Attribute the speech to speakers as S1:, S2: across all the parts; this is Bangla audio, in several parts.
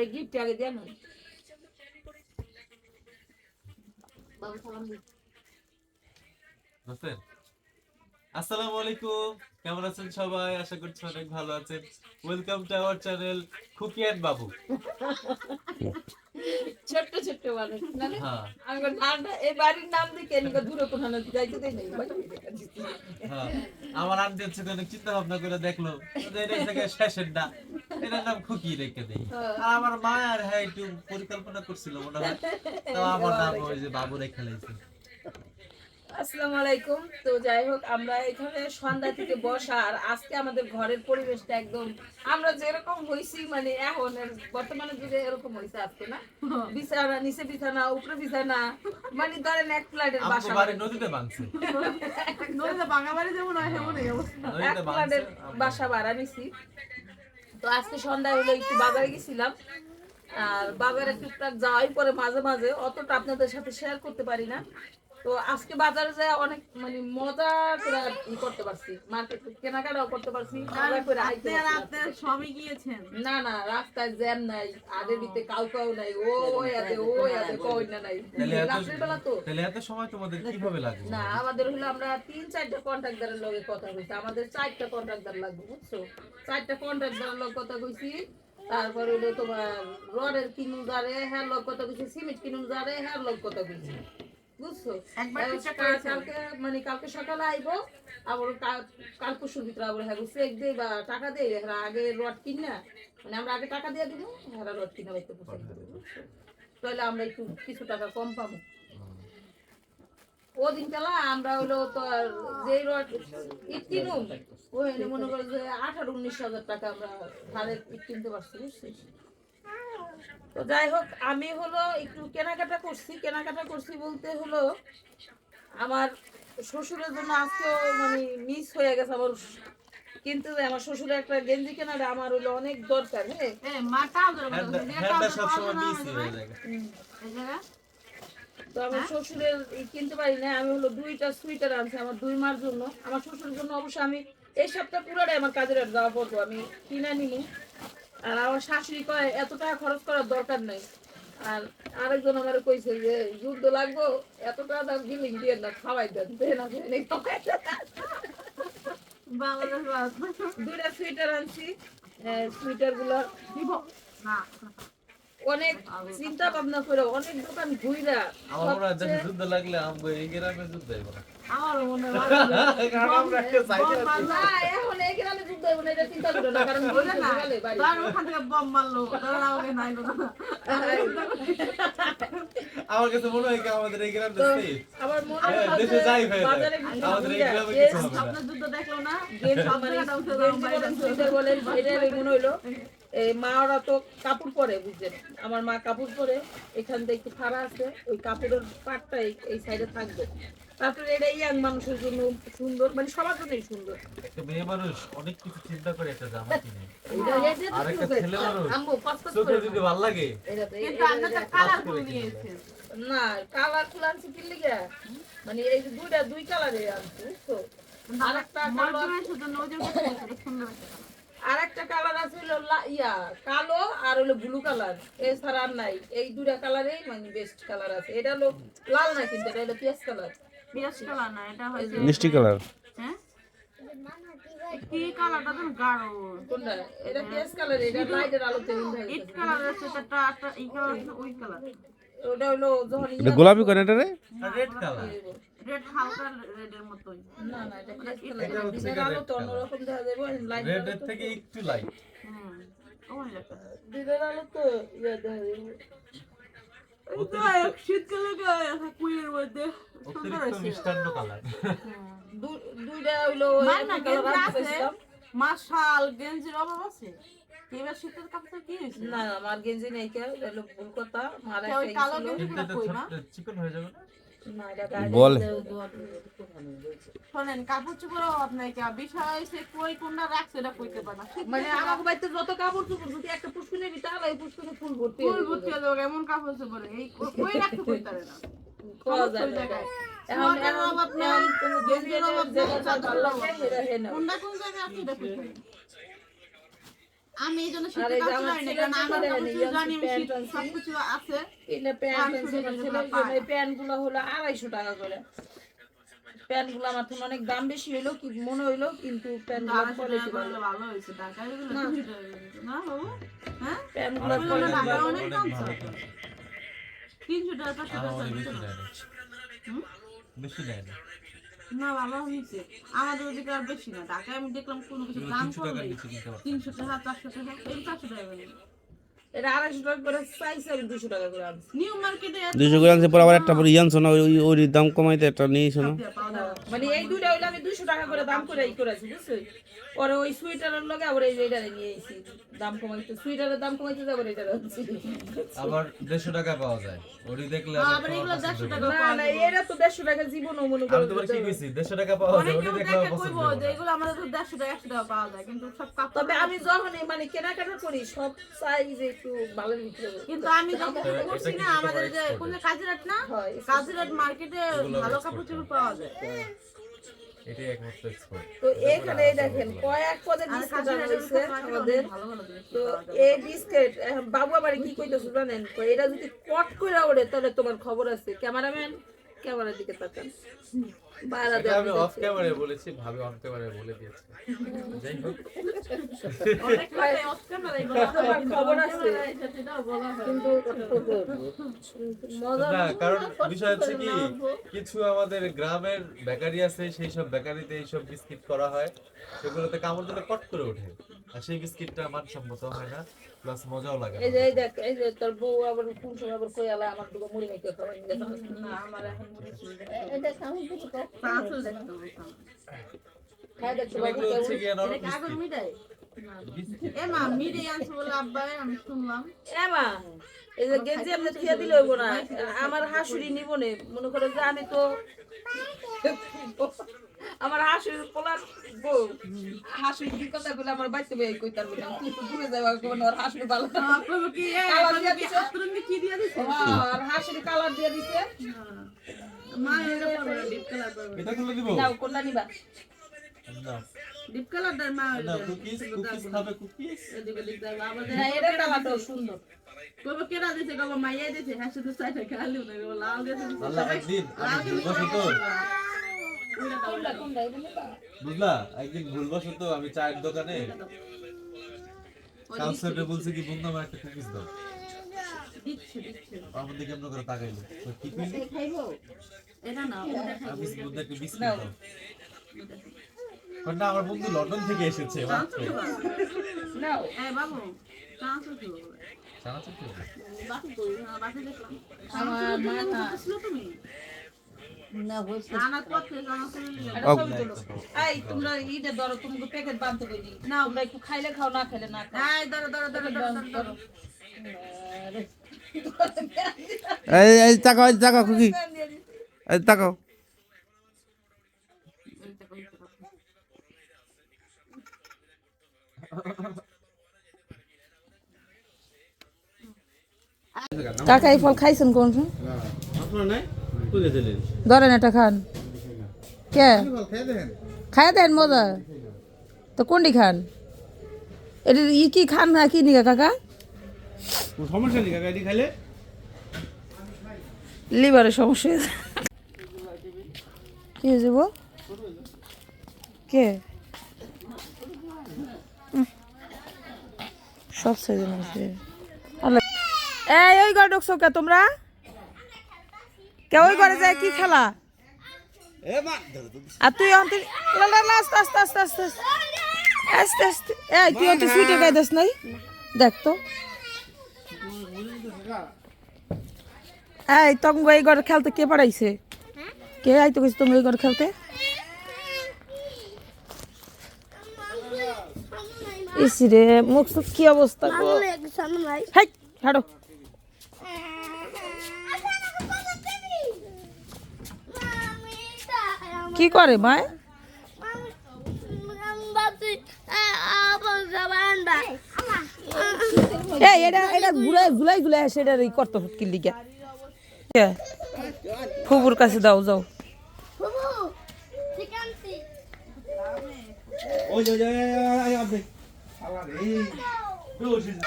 S1: এই গিফট আগে দেন। বাবু সালাম দিন।
S2: আসসালামু আলাইকুম। কেমন আছেন সবাই? আশা করছি অনেক ভালো আছেন। ওয়েলকাম টু আওয়ার চ্যানেল খুকি এন্ড বাবু
S1: ছোট্ট ছোট্ট মানুষ
S2: হ্যাঁ।
S1: এই বাড়ির নাম দূরে কোথাও যাইতে নাই
S2: হ্যাঁ। আমার আন্টি হচ্ছে অনেক চিন্তা ভাবনা করে দেখল এটা থেকে শেষের না এটার নাম খুকি রেখে দেই।
S1: হ্যাঁ।
S2: আর আমার মা আর হ্যাঁ একটু পরিকল্পনা করছিল মনে হয়। তো আমার নাম ওই যে বাবু রেখে লাইছে।
S1: আসসালামু আলাইকুম। তো যাই হোক আমরা এখানে সন্ধ্যা থেকে বসা আর আজকে আমাদের ঘরের পরিবেশটা একদম আমরা যেরকম হইছি মানে এখন বর্তমানে যুগে এরকম হইছে আজকে না? বিছানা নিচে বিছানা উপরে বিছানা মানে ধরেন এক ফ্ল্যাটের বাসা।
S2: বাড়ি নদীতে
S3: নদীতে ভাঙা বাড়ি যেমন হয় সেমনই অবস্থা।
S1: এক ফ্ল্যাটের বাসা ভাড়া নিছি। তো আজকে সন্ধ্যায় হলো একটু বাজারে গেছিলাম। আর বাজারে টুকটাক যাওয়াই পরে মাঝে মাঝে অতটা আপনাদের সাথে শেয়ার করতে পারি না। তো আজকে বাজারে যায় অনেক মানে মজা করে করতে পারছি। মার্কেট কেনাকাটাও করতে পারছি
S3: সবই গিয়েছেন।
S1: না না রাস্তায় জ্যাম নাই আগের ভিতরে কাউ কাউ নাই ও ওই আছে ও আছে কই না নাই।
S2: তাহলে এত
S1: রাত্রের বেলা তো।
S2: তাহলে এত সময় তোমাদের কীভাবে লাগবে?
S1: না আমাদের হলো আমরা তিন চারটা কন্ট্রাক্টরের লগে কথা কইছি। আমাদের চারটা কন্ট্রাক্টর লাগবে বুঝছ? চারটা কন্ট্রাক্টরের লগে কথা কইছি তারপরে হলো তোমার রডের কিনুন যারে হ্যাঁ লগ কথা কইছি সিমেন্ট কিনুন যারে হ্যাঁ লগ কথা কইছি। বুঝছ। কালকে মানে কালকে সকালে আইবো আবার কাল- কাল পরশুর ভিতরে আবার হ্যাঁ চেক দেই বা টাকা দেই হ্যাঁ আগে রড কিনা মানে আমরা আগে টাকা দিয়ে দিব হ্যাঁ রড কিনা বাইতে পছন্দ করব বুঝছ? তাহলে আমরা একটু কিছু টাকা কম পাবো। ওদিন কালা আমরা হলো তো যেই রড ইট কিনুম মনে করো যে আঠারো উনিশ হাজার টাকা আমরা ধারে ইট কিনতে পারছি বুঝছিস? তো যাই হোক আমি হলো একটু কেনাকাটা করছি কেনাকাটা করছি বলতে হলো আমার শ্বশুরের জন্য আজকেও মানে মিস হয়ে গেছে আমার কিন্তু আমার শ্বশুরের একটা গেঞ্জি কেনাটা আমার হলো অনেক দরকার হ্যাঁ?
S2: হয়ে
S3: জায়গা?
S1: তো আমার শ্বশুরের কিনতে পারি না আমি হলো দুইটা সুইটার আনছি আমার দুই মার জন্য। আমার শ্বশুরের জন্য অবশ্য আমি এই সপ্তাহ পুরোটাই আমার কাজের যাওয়া পড়ব আমি কিনে নিনি আর আমার শাশুড়ি কয় এত টাকা খরচ করার দরকার নাই। আর আরেকজন আমার কইছে যে যুদ্ধ লাগবো এত টাকা দাম বিলিং দিয়ে না খাওয়াই দেন দেন দুইটা সুইটার আনছি। সুইটারগুলো
S3: দিব। না।
S1: অনেক চিন্তা ভাবনা করে অনেক দোকান ঘুরে
S2: আমার মনে হয় যুদ্ধ লাগলে আমগো এই গ্রামে যুদ্ধ হইব না।
S3: আমার মনে হয়
S2: কারণ আমরা একটা সাইডে আছি।
S1: না। এখন এই গ্রামে যুদ্ধ হইব না এটা চিন্তা করো না কারণ
S3: বলে না
S1: গেলে
S3: ওখান থেকে বম মারলো তারা আমাকে
S2: আমার কাছে মনে হয় আমাদের এই গ্রামটা
S1: আমার মনে
S2: হ্যাঁ,
S1: হয়
S2: দেশে যাই
S1: ঘুরে
S2: আমাদের এই গ্রামে কিছু হবে না।
S3: আপনার দেখল উঠে
S1: বলেন, মনে এই মা ওরা তো কাপড় পরে বুঝছেন? আমার মা কাপড় পরে এখান থেকে একটু ফাড়া আছে ওই কাপড়ের পাটটা এই- সাইডে থাকবে। তারপরে এটা ইয়াং মানুষের জন্য সুন্দর মানে সবার জন্যই সুন্দর।
S2: মেয়ে মানুষ অনেক কিছু চিন্তা করে একটা জামা কিনে। আর একটা ছেলে মানুষ চোখে যদি ভালো লাগে
S3: কিন্তু কালার নিয়েছেন
S1: না কালার ফুল আনছি কি লিগা। মানে এই দুইটা দুই কালারে আনছি বুঝছ? আর কালার
S3: মজুরের শুধু নজর করতে সুন্দর একটা colour।
S1: আর একটা কালার। আছে হলো ইয়া কালো আর হলো ব্লু কালার। এছাড়া আর নাই। এই দুটা কালারেই মানে বেস্ট কালার আছে। এটা হলো লাল না কিন্তু এটা হলো পেঁয়াজ কালার।
S3: পিয়াজ কালার না এটা হয়েছে
S4: মিষ্টি কালার।
S3: হ্যাঁ? কি কালারটা তো গাঢ়?
S1: কোনটা? এটা পেঁয়াজ কালার এটা লাইটের আলোতে
S3: ইট কালার আছে একটা একটা এই কালার আছে ওই কালার।
S1: ওটা হলো
S4: এটা গোলাপি করে এটা রে?
S2: রেড কালার
S3: রেড হালকা রেডের মতোই।
S1: না না এটা পেঁয়াজ
S2: এটা হচ্ছে
S1: আলোতে অন্যরকম দেখা যাবে লাইট
S2: থেকে একটু লাইট
S3: হুম ওই লেখা
S1: দিনের আলো ইয়া দেখা যাবে।
S3: তো এক শীতকালে মধ্যে
S2: মিষ্টান্ন কালার
S1: দুইটা।
S3: মাশাল গেঞ্জির অভাব আছে এবার শীতের কাপড় কি হয়েছে
S1: না না আমার গেঞ্জি নেই কে এটা হলো ভুল কথা মার একটা
S2: চিকন হয়ে যাবে না
S4: বলে।
S3: শোনেন কাপড় চোপড় নাই বিষয় হয়েছে কই কোনটা রাখছে এটা কইতে পারে
S1: মানে আমার বাড়িতে যত কাপড় চোপড় যদি একটা পুষ্কুনি দিতে হবে এই পুষ্কুনি ফুল ভর্তি
S3: ফুল ভর্তি যাবে এমন কাপড় চোপড়। এই কই রাখতে কইতে না
S1: কোনো
S3: জায়গায় আছে। আমি এই জন্য
S1: এই
S3: কাপড়
S1: আমার
S3: না, কারণ আমার কাপড় জানি আমি শীত সবকিছু আছে।
S1: তিনটে প্যান্ট
S3: পাঁচশো
S1: এই প্যান্টগুলো হলো আড়াইশো টাকা করে। প্যান্টগুলো আমার থেকে অনেক দাম বেশি হইল কি মনে হইল কিন্তু প্যান্টগুলো কোয়ালিটি
S3: ভালো হয়েছে টাকা
S1: না।
S3: করে। বাবু হ্যাঁ?
S1: প্যান্টগুলো
S2: অনেক
S3: দাম। তিনশো টাকা চারশো টাকা
S2: বেশি দেয় না।
S3: হুম?
S2: বেশি দেয় না
S3: না ভালো হয়েছে আমাদের ওদিকে আর বেশি না ঢাকায় আমি দেখলাম কোনো কিছু দাম
S2: তিনশো টাকার
S3: করলে
S2: নিচে কিনতে পারবে
S3: তিনশো টাকা চারশো টাকা এই চারশো টাকা করে।
S1: এটা আড়াইশো টাকা করে চাইছে আমি দুশো টাকা করে আনছি
S3: নিউ মার্কেটে
S4: দুশো করে আনছে পর আবার একটা পরে ইয়ানছো না ওই ওই দাম কমাইতে একটা নিয়েছো না
S3: দিয়ে পাওয়া যায়।
S1: মানে এই দুইটা হইলে আমি দুশো টাকা করে দাম করে এই করেছি বুঝছ পরে ওই সুইটারের লগে আবার এই এটারে নিয়ে এসেছি দাম কমাইতে সুইটারের দাম কমাইতে যাব এটা আনছি
S2: আবার দেড়শো টাকা পাওয়া যায়। ওটি দেখলে
S3: আবার এগুলো
S2: তোমার
S3: দেড়শো
S2: পছন্দ
S3: টাকা
S1: না না এটা তো দেড়শো টাকা জীবনও মনে
S2: আমি
S1: করো
S2: তোমার কি কইছি? দেড়শো টাকা পাওয়া যায় ওটি দেখলে
S3: দেখে
S2: পছন্দ
S3: কইবো যে এগুলো আমাদের তো দেড়শো টাকা একশো টাকা পাওয়া যায় কিন্তু সব কাপড়
S1: তবে আমি যখনই মানে কেনাকাটা করি সব সাইজ একটু ভালো ভিতরে
S3: কিন্তু আমি যখন করছি না আমাদের যে কোন কাজিরাট না?
S1: হয়
S3: কাজিরাট মার্কেটে ভালো কাপড় চোপড় পাওয়া যায়।
S2: এটাই একমাত্র এক্সপোর্ট
S1: তো এখানে দেখেন কয়েক পদের
S3: আর
S1: বিস্কুট আনা হয়েছে আমাদের। তো এই বিস্কুট বাবু আবার কি কইতেছো জানেন? তো এটা যদি কট করে ওড়ে তাহলে তোমার খবর আছে। ক্যামেরাম্যান? ক্যামেরার দিকে তাকান। বাইরে
S2: আমি অফ ক্যামেরায় বলেছি ভাবে অন ক্যামেরায় বলে দিয়েছি। যাই হোক।
S3: অনেক
S1: তোমার
S3: হয়, কিন্তু
S1: খবর আছে।
S3: হয়।
S1: কিন্তু মজা
S2: না কারণ বিষয় হচ্ছে কি কিছু আমাদের গ্রামের বেকারি আছে সেই সব বেকারিতে এইসব বিস্কিট করা হয়। সেগুলোতে কামড় দিলে কট করে ওঠে। আর সেই বিস্কিটটা মানসম্মত হয় না। প্লাস মজাও লাগে
S1: এই যে এই দেখ এই যে তোর বউ আবার কোন সময় আবার কই আলা আমার দুটো মুড়ি মেখে খাওয়াই
S3: না, আমার এখন মুড়ি হচ্ছে যে
S1: এটা খাওয়াই দিলে তো
S3: পাঁচশো দেখতে হবে।
S1: খাই
S2: দেখ
S1: সবাই
S2: হচ্ছে
S3: কি
S2: বিস্কিট
S3: মিঠাই?
S2: বিস্কিট।
S3: এ মা, মিঠাই আনছে বলে আব্বা আমি শুনলাম।
S1: এমা এই যে গেঞ্জি আপনি থিয়া দিলে হইব না। আমার হাসুরি নিব নে মনে করো যে আমি তো আমার হাসুর পোলার বউ। হাসুরি কি কথা বলে আমার বাইতে বই কইতার বলে তুই তো দূরে যাবা কোন আর হাসুরি ভালো না।
S3: আমার কি, কইবো কি,
S1: দিছে?
S3: আস্তরণে কি দিয়া দিছে?
S1: আর হাসুরি কালার দিয়ে দিছে।
S3: মা, এটা পরবে না, deep color
S2: এটা খুলে দিব?
S1: নাও কোনটা নিবা।
S3: Deep color টার মা,
S2: না কুকিজ কুকিজ খাবে কুকিজ
S3: এদিকে deep color, আবার যে-
S1: না এটা কালারটাও সুন্দর।
S3: মাইয়া দিছে, হ্যাঁ, শুধু চাইটা খালি না, কইবো লাল দিছে,
S2: একদিন
S3: লাল
S2: আমি বুঝলা? একদিন ভুলবশত চায়ের দোকানে। বলছি কি বন্ধু আমার একটা কুকিজ দাও। আমার দিকে এমন করে তাকাইলো। কি
S3: এটা না,
S2: আমি বন্ধু একটা বিস্কিট দাও। না আমার বন্ধু লন্ডন থেকে এসেছে
S1: নাও।
S3: এ বাবু,
S1: খাইলে খাও না খাইলে না
S3: এই, ধরো, ধরো, ধরো।
S4: এই তাকাও এই তাকাও খুকি এই তাকাও
S1: কাকা এই ফল খাইছেন কোন ধরেন এটা খান। কে? খাই দেন মজা। তো কোনটি খান? এটা ই কি খান না কি নিকা কাকা?
S4: সমস্যা নেই কাকা এটি খাইলে
S1: লিভারের সমস্যা কি হয়েছে গো কে? সব সাইজে আছে এই ওই ঘর ঢুকছো কে তোমরা? কে ওই ঘরে যায় কি খেলা? আর তুই অন্তে আস্তে আস্তে আস্তে আস্তে আস্তে। আস্তে আস্তে। এই তুই অন্তে সুইটে গাইদাস নাই? দেখ তো। এই তঙ্গ এই ঘরে খেলতে কে পাঠাইছে কে আইতে গেছে তুমি এই ঘরে খেলতে? ইসি রে মুখ সুখ কি অবস্থা গো? হাই হাঁটো। কি করে এই, এটা এটা ঘুরাই ঘুলাই ঘুলাই আসে এটা এই করতে কি লিগা? ফুবুর কাছে দাও, যাও।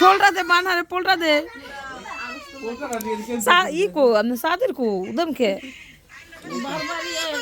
S1: পোলটা দে বানহারে পোলটা দে। ই কো, আপনি সাদের কো, উদম কে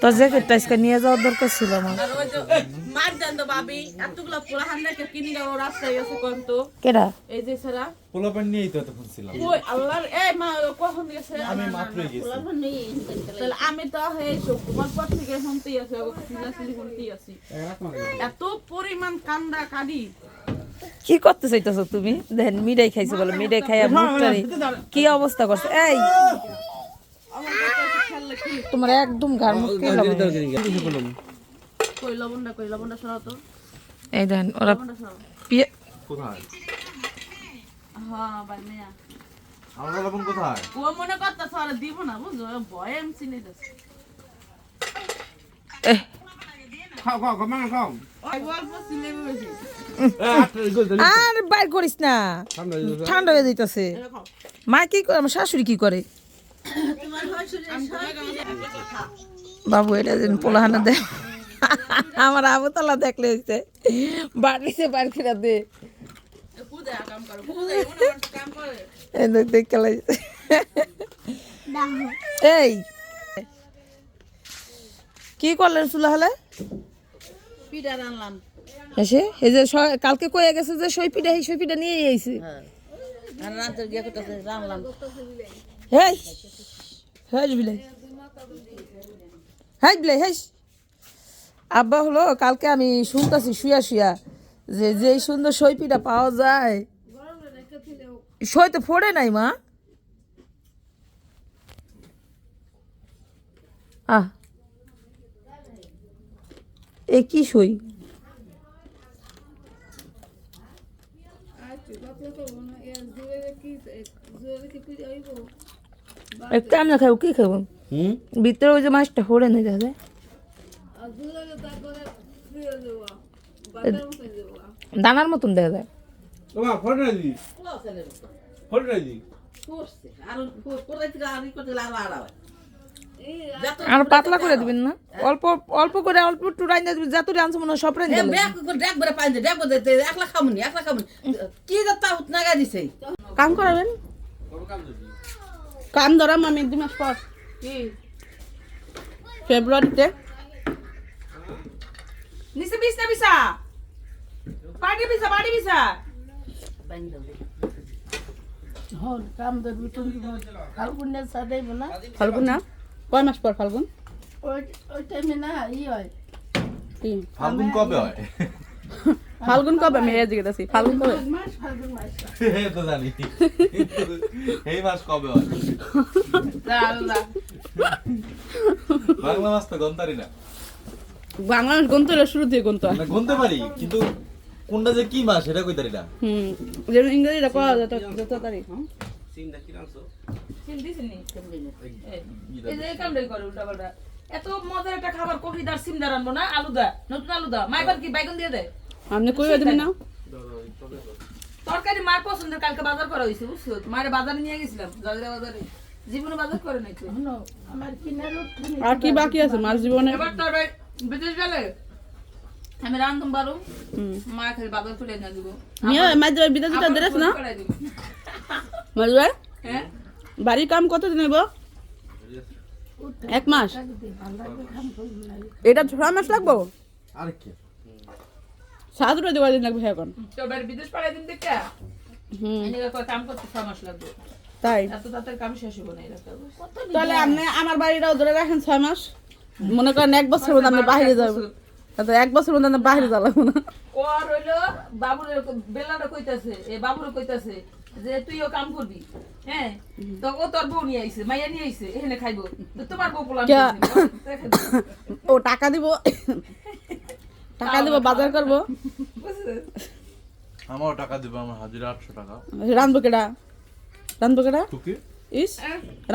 S1: কি
S2: করতে
S1: তো জ্যাকেটটা আজকে নিয়ে যাওয়ার দরকার ছিল আমার।
S3: আর ওই যে মার দেন তো ভাবি এতগুলা পোলা কিনে গেল রাস্তায় এসে কোন তো।
S1: কেডা?
S3: এই যে সারা।
S2: পোলাপান নিয়েই তো
S3: আল্লাহর এই মা কখন গেছে?
S2: আমি মাত্রই গেছি।
S3: তাহলে আমি তো শুক্রবার পর থেকে শুনতেই আছি শুনতেই আছি। এত পরিমাণ কান্দা কাঁদি।
S1: কি করতে চাইতেছো তুমি? দেখেন মিঠাই খাইছো বলে মিডাই খাইয়া মুখটারে কি অবস্থা করছে? এই! তোমার একদম গার মুখ কেলাম
S3: কই লবণটা কই? লবণটা সরাও তো।
S1: এই দেখেন ওরা পিয়ে-
S2: কোথায়?
S3: হ্যাঁ
S2: আমার লবণ কোথায়?
S3: ও মনে করতেছে আর দিব না বুঝছ? ও ভয়ে আমি চিনে যাচ্ছে
S1: আর বাইর করিস না। ঠান্ডা হয়ে যাইতেছে। মা কি করে? আমার শাশুড়ি কি করে? বাবু, এটা যেন পোলাহানা দে আমার আবতলা দেখলে হইছে। বাড়িতে বাড়ি এই কি করলেন চুলা হলে? এসে এই যে কালকে কয়ে গেছে যে সই পিঠা সই পিঠা নিয়ে আইছে।
S3: আর রাতে গিয়ে
S1: হেই হেস বিলাই হেই বিলাই হেস আব্বা হলো, কালকে আমি শুনতেছি, শুয়া শুয়া, যে যে সুন্দর সই পিঠা পাওয়া যায়। সই তো ফোড়ে নাই, মা। আহ। এ কি সই? কেমন খাব কি খাব
S4: হুম
S1: ভিতরে ওই যে মাছটা ফোড়ে নেই দেখা যায় দানার মতন দেখা যায়
S3: আর
S1: পাতলা করে দিবেন না অল্প অল্প করে অল্প একটু রাইন দিবেন যত রাঁধছে মনে হয় সব রাইন
S3: এ ব্যাগ করে ড্যাগ করে পাইছে ড্যাগ করে দিতে একলা খামুনি একলা খামুনি কি যাতা নাগা দিছে কাম করাবেন কাম ধরাম আমি দুই মাস পর। কি? ফেব্রুয়ারিতে।
S1: নিচে বিছ না বিছা? পাটি বিছা পাটি বিছা?
S3: হল কাম ধরবি তুমি ফাল্গুনের সাথে না ফাল্গুন না? কয় মাস পর ফাল্গুন? ওই ওই টাইমে না ই হয়। কি?
S2: ফাল্গুন কবে হয়?
S3: ফাল্গুন কবে? আমি জিজ্ঞাসা ফাল্গুন কবে?
S2: তো জানি। এই মাস কবে হয়? বাংলা মাস তো গন্তারি না।
S3: গন্ত শুরু থেকে গন্ত
S2: গুনতে পারি কিন্তু কোনটা যে কি মাস কইতারি না।
S3: হুম যেমন ইংরেজিটা যেত যত তারিখ
S1: এই যে এই করে উল্টা পাল্টা। এত মজার একটা খাবার কফি দার সিম দার আনব না? আলু দা নতুন আলু দা মাইবার কি বাইগন দিয়ে দেয়
S3: আপনি কইবে দিবেন না?
S1: তরকারি মার পছন্দ কালকে বাজার করা হয়েছে বুঝছ? মায়ের বাজারে নিয়ে গেছিলাম জাজরা বাজারে। জীবনে বাজার করে নাই তো।
S3: আর কি বাকি আছে মার জীবনে?
S1: এবার তো বিদেশ গেলে আমি রান্ধুম পারো মা খালি বাজার তুলে না দিব।
S3: নিয়ে মাঝে বিদেশিটা দেরেস না?
S1: দিব। হ্যাঁ?
S3: বাড়ির কাম কত দিন হইব এক মাস? এটা ছয় মাস লাগবো?
S2: আর কি?
S3: সাত রুপে দেওয়া দিন লাগবে এখন।
S1: তোর বাড়ি বিদেশ পাড়াই দিন দেখে?
S3: হুম।
S1: এনেকে কয় কাম করতে ছ মাস লাগবে।
S3: তাই?
S1: এত তাড়াতাড়ি কাম শেষ হব না এলাকা
S3: তাহলে আপনি আমার বাড়িটাও ধরে রাখেন ছয় মাস। মনে করেন এক বছর মধ্যে আপনি বাইরে যাবেন। তো এক বছর মধ্যে আপনি বাইরে যাব না।
S1: ওর হইল বাবুরে বেলাটা কইতাছে এ বাবুরে কইতাছে যে তুইও কাম করবি হ্যাঁ? তো ও তোর বউ নিয়ে আইছে মাইয়া নিয়ে আইছে এখানে খাইবো। তো তোমার বউ পোলা?
S3: ও টাকা দিব। টাকা দিব বাজার করব।
S2: আমারও টাকা দিবে আমার হাজিরা আটশো টাকা।
S3: রান্ধবো কেডা? রান্ধবো কেডা?
S2: টুকি
S3: ইস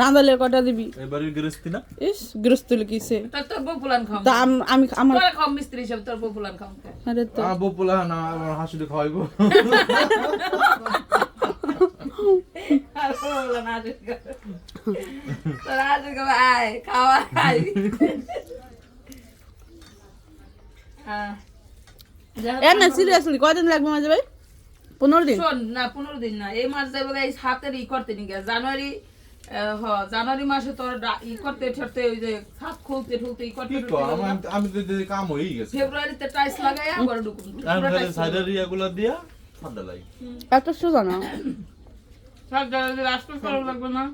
S3: রান্ধালে কটা দিবি?
S2: এবারের গৃহস্থী না?
S3: ইস গৃহস্থ কিসে?
S1: তোর তোর বউ পোলান খাও
S3: তা আমি আমার
S1: তোরা খাও মিস্ত্রি হিসাবে তোর বউ পোলান খাও
S3: আরে তো।
S2: আমার বউ পোলা না আমার হাসুলি খাওয়াইবো।
S1: ও বলল না আসুক তোরা আসুক আয় খাওয়া আয় আহ, যাই হোক,
S5: এ না সিরিয়াসলি কয়দিন লাগবে মাঝে ভাই? পনেরো দিন?
S1: শোন না পনেরো দিন না এই মাস যাবে এই হাতের ই করতে নিয়ে জানুয়ারি হ জানুয়ারি মাসে তোর ই করতে ঠরতে ওই যে হাত খুলতে ঠুলতে ই করতে
S6: কি
S1: ঠুলতে
S6: কো
S1: গেলাম।
S6: আমার আমি তো কাম হয়ে গেছে।
S1: ফেব্রুয়ারিতে টাইস লাগাই আবার ঢুকুন।
S2: আর
S1: পুরো
S2: খালি
S1: টাইস
S2: সাইডের ইয়াগুলো দিয়া ঠান্ডা লাগে
S5: এত সোজা না?
S1: রাস্তা করা লাগবে না।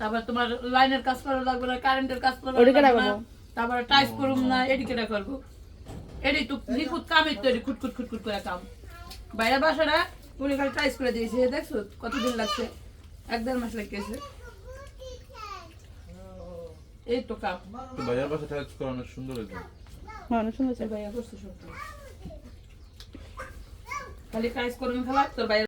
S1: তারপর তোমার লাইনের কাজ করা লাগবে না কারেন্টের কাজ করা লাগবে না। তারপরে টাইস করুম না এদিকে করব এডি তো নিখুঁত কামের তৈরি খুট খুট খুট খুট করে কাম। বাইরে বাসাটা উনি খালি ট্রাইস করে দিয়েছে দেখছ কতদিন লাগছে? এক দেড় মাস লাগিয়েছে এই তো কাম।
S6: বাইরের বাসা ট্রাইস করানো সুন্দর হয়েছে।
S5: হ্যাঁ অনেক সুন্দর
S1: ভাইয়া করছে সব খালি ট্রাইস করুন খেলা তোর বাইরে